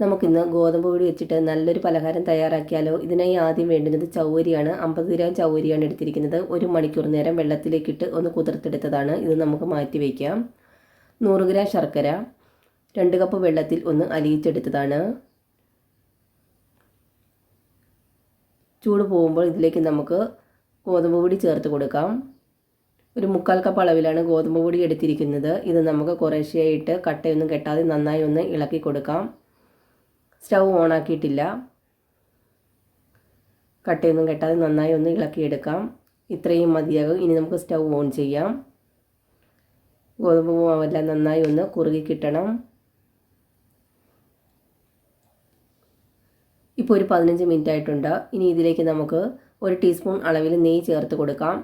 നമുക്കിന്ന് ഗോതമ്പ് പൊടി വെച്ചിട്ട് നല്ലൊരു പലഹാരം തയ്യാറാക്കിയാലോ? ഇതിനായി ആദ്യം വേണ്ടുന്നത് ചൗരിയാണ് അമ്പത് ഗ്രാം ചൗരിയാണ് എടുത്തിരിക്കുന്നത്. ഒരു മണിക്കൂർ നേരം വെള്ളത്തിലേക്കിട്ട് ഒന്ന് കുതിർത്തെടുത്തതാണ്. ഇത് നമുക്ക് മാറ്റി വയ്ക്കാം നൂറ് ഗ്രാം ശർക്കര രണ്ട് കപ്പ് വെള്ളത്തിൽ ഒന്ന് അലിയിച്ചെടുത്തതാണ്. ചൂട് പോകുമ്പോൾ ഇതിലേക്ക് നമുക്ക് ഗോതമ്പ് പൊടി ചേർത്ത് കൊടുക്കാം. ഒരു മുക്കാൽ കപ്പ് അളവിലാണ് ഗോതമ്പ് പൊടി എടുത്തിരിക്കുന്നത്. ഇത് നമുക്ക് കുറേശ്ശെയായിട്ട് കട്ടയൊന്നും കെട്ടാതെ നന്നായി ഒന്ന് ഇളക്കി കൊടുക്കാം. സ്റ്റൗ ഓണാക്കിയിട്ടില്ല. കട്ടയൊന്നും കെട്ടാതെ നന്നായി ഒന്ന് ഇളക്കിയെടുക്കാം. ഇത്രയും മതിയാകും. ഇനി നമുക്ക് സ്റ്റൗ ഓൺ ചെയ്യാം. ഗോതമ്പ് മാവെല്ലാം നന്നായി ഒന്ന് കുറുകി കിട്ടണം. ഇപ്പോൾ ഒരു പതിനഞ്ച് മിനിറ്റ് ആയിട്ടുണ്ട്. ഇനി ഇതിലേക്ക് നമുക്ക് ഒരു ടീസ്പൂൺ അളവിൽ നെയ്യ് ചേർത്ത് കൊടുക്കാം.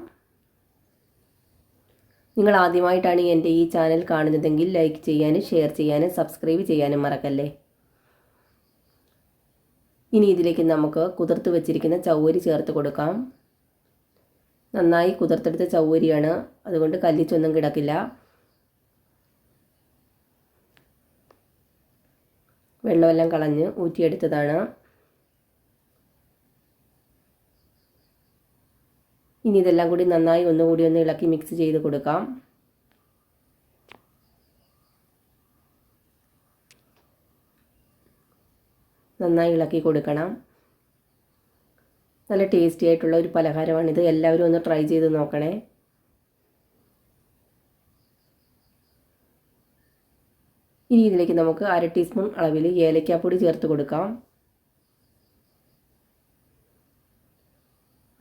നിങ്ങൾ ആദ്യമായിട്ടാണ് എന്റെ ഈ ചാനൽ കാണുന്നതെങ്കിൽ ലൈക്ക് ചെയ്യാനും ഷെയർ ചെയ്യാനും സബ്സ്ക്രൈബ് ചെയ്യാനും മറക്കല്ലേ? ഇനി ഇതിലേക്ക് നമുക്ക് കുതിർത്ത് വെച്ചിരിക്കുന്ന ചൗവരി ചേർത്ത് കൊടുക്കാം. നന്നായി കുതിർത്തെടുത്ത ചൗവരിയാണ് അതുകൊണ്ട് കല്ലിച്ചൊന്നും കിടക്കില്ല. വെള്ളമെല്ലാം കളഞ്ഞ് ഊറ്റിയെടുത്തതാണ്. ഇനി ഇതെല്ലാം കൂടി നന്നായി ഒന്നുകൂടി ഒന്ന് ഇളക്കി മിക്സ് ചെയ്ത് കൊടുക്കാം. നന്നായി ഇളക്കി കൊടുക്കണം. നല്ല ടേസ്റ്റി ആയിട്ടുള്ള ഒരു പലഹാരമാണിത് എല്ലാവരും ഒന്ന് ട്രൈ ചെയ്ത് നോക്കണേ. ഇനി ഇതിലേക്ക് നമുക്ക് അര ടീസ്പൂൺ അളവിൽ ഏലക്കാപ്പൊടി ചേർത്ത് കൊടുക്കാം.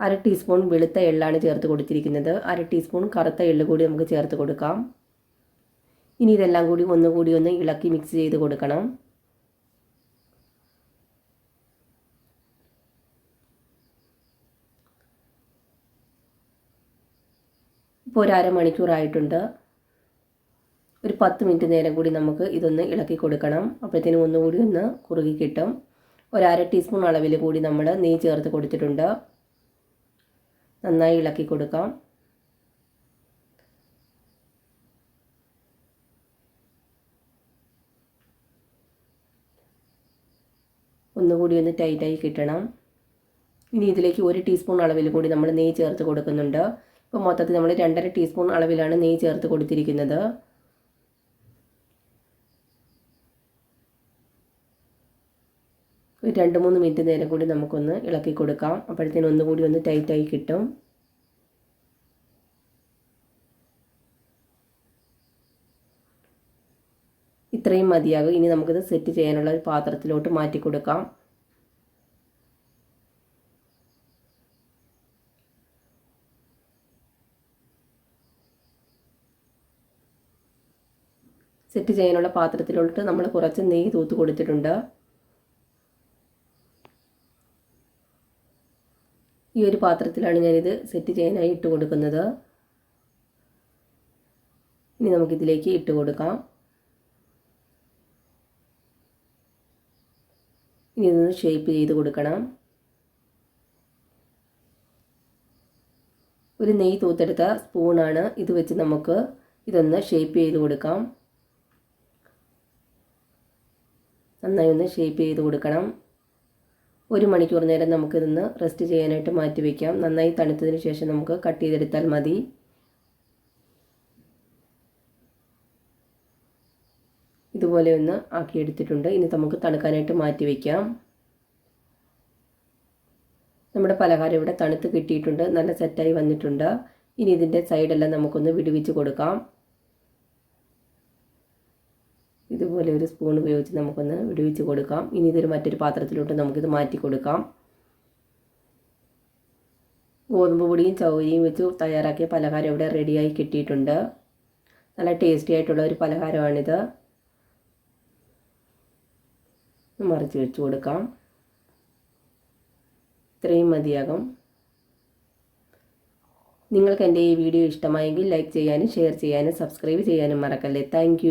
അര ടീസ്പൂൺ വെളുത്ത എള്ളാണ് ചേർത്ത് കൊടുത്തിരിക്കുന്നത്. അര ടീസ്പൂൺ കറുത്ത എള്ള് കൂടി നമുക്ക് ചേർത്ത് കൊടുക്കാം. ഇനി ഇതെല്ലാം കൂടി ഒന്നുകൂടി ഒന്ന് ഇളക്കി മിക്സ് ചെയ്ത് കൊടുക്കണം. ഇപ്പോൾ ഒരു അരമണിക്കൂറായിട്ടുണ്ട്. ഒരു പത്ത് മിനിറ്റ് നേരം കൂടി നമുക്ക് ഇതൊന്ന് ഇളക്കി കൊടുക്കണം. അപ്പോഴത്തേനും ഒന്നുകൂടി ഒന്ന് കുറുകി കിട്ടും. ഒരു അര ടീസ്പൂൺ അളവിൽ കൂടി നമ്മൾ നെയ്യ് ചേർത്ത് കൊടുത്തിട്ടുണ്ട്. നന്നായി ഇളക്കി കൊടുക്കാം. ഒന്നുകൂടി ഒന്ന് ടൈറ്റായി കിട്ടണം. ഇനി ഇതിലേക്ക് ഒരു ടീസ്പൂൺ അളവിൽ കൂടി നമ്മൾ നെയ്യ് ചേർത്ത് കൊടുക്കുന്നുണ്ട്. ഇപ്പോൾ മൊത്തത്തിൽ നമ്മൾ രണ്ടര ടീസ്പൂൺ അളവിലാണ് നെയ്യ് ചേർത്ത് കൊടുത്തിരിക്കുന്നത്. ഒരു രണ്ട് മൂന്ന് മിനിറ്റ് നേരം കൂടി നമുക്കൊന്ന് ഇളക്കി കൊടുക്കാം. അപ്പോഴത്തേനും ഒന്നുകൂടി ഒന്ന് ടൈറ്റായി കിട്ടും. ഇത്രയും മതിയാകും. ഇനി നമുക്കിത് സെറ്റ് ചെയ്യാനുള്ള ഒരു പാത്രത്തിലോട്ട് മാറ്റി കൊടുക്കാം. സെറ്റ് ചെയ്യാനുള്ള പാത്രത്തിലോട്ട് നമ്മൾ കുറച്ച് നെയ്യ് തൂത്ത് കൊടുത്തിട്ടുണ്ട്. ഈ ഒരു പാത്രത്തിലാണ് ഞാനിത് സെറ്റ് ചെയ്യാനായി ഇട്ട് കൊടുക്കുന്നത്. ഇനി നമുക്കിതിലേക്ക് ഇട്ട് കൊടുക്കാം. ഇനി ഇതൊന്ന് ഷേപ്പ് ചെയ്ത് കൊടുക്കണം. ഒരു നെയ്യ് തൂത്തെടുത്ത സ്പൂണാണ് ഇത് വെച്ച് നമുക്ക് ഇതൊന്ന് ഷേപ്പ് ചെയ്ത് കൊടുക്കാം. നന്നായി ഒന്ന് ഷേപ്പ് ചെയ്ത് കൊടുക്കണം. ഒരു മണിക്കൂർ നേരം നമുക്കിതൊന്ന് റെസ്റ്റ് ചെയ്യാനായിട്ട് മാറ്റി വയ്ക്കാം നന്നായി തണുത്തതിന് ശേഷം നമുക്ക് കട്ട് ചെയ്തെടുത്താൽ മതി. ഇതുപോലെ ഒന്ന് ആക്കിയെടുത്തിട്ടുണ്ട് ഇനി നമുക്ക് തണുക്കാനായിട്ട് മാറ്റി വയ്ക്കാം നമ്മുടെ പലഹാരം ഇവിടെ തണുത്ത് കിട്ടിയിട്ടുണ്ട്. നല്ല സെറ്റായി വന്നിട്ടുണ്ട്. ഇനി ഇതിന്റെ സൈഡെല്ലാം നമുക്കൊന്ന് വിടുവിച്ച് കൊടുക്കാം. ഇതുപോലെ ഒരു സ്പൂൺ ഉപയോഗിച്ച് നമുക്കൊന്ന് വിടുവിച്ച് കൊടുക്കാം. ഇനി ഇതൊരു മറ്റൊരു പാത്രത്തിലോട്ട് നമുക്കിത് മാറ്റി കൊടുക്കാം. ഗോതമ്പ് പൊടിയും ചൗരിയും വെച്ച് തയ്യാറാക്കിയ പലഹാരം ഇവിടെ റെഡിയായി കിട്ടിയിട്ടുണ്ട്. നല്ല ടേസ്റ്റി ആയിട്ടുള്ള ഒരു പലഹാരമാണിത്. മറിച്ച് വെച്ച് കൊടുക്കാം. ഇത്രയും മതിയാകും. നിങ്ങൾക്ക് എന്റെ ഈ വീഡിയോ ഇഷ്ടമായെങ്കിൽ ലൈക്ക് ചെയ്യാനും ഷെയർ ചെയ്യാനും സബ്സ്ക്രൈബ് ചെയ്യാനും മറക്കല്ലേ. താങ്ക്